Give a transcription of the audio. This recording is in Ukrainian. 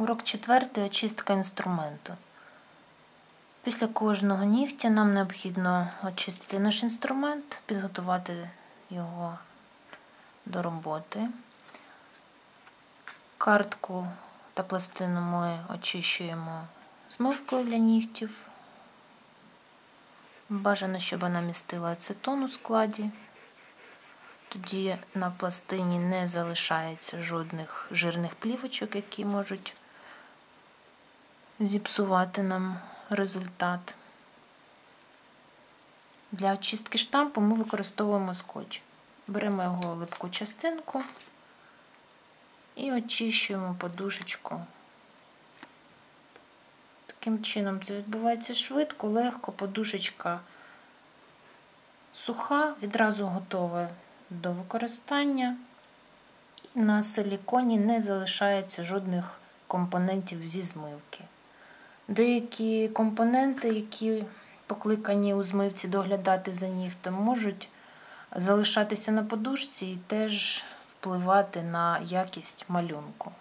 Урок четвертий очистка інструменту. Після кожного нігтя нам необхідно очистити наш інструмент, підготувати його до роботи. Картку та пластину ми очищуємо змивкою для нігтів. Бажано, щоб вона містила ацетон у складі. Тоді на пластині не залишається жодних жирних плівочок, які можуть зіпсувати нам результат. Для очистки штампу ми використовуємо скотч. Беремо його липку частинку і очищуємо подушечку. Таким чином це відбувається швидко, легко, подушечка суха, відразу готова до використання. І на силіконі не залишається жодних компонентів зі змивки. Деякі компоненти, які покликані у змивці доглядати за нігтем, можуть залишатися на подушці і теж впливати на якість малюнку.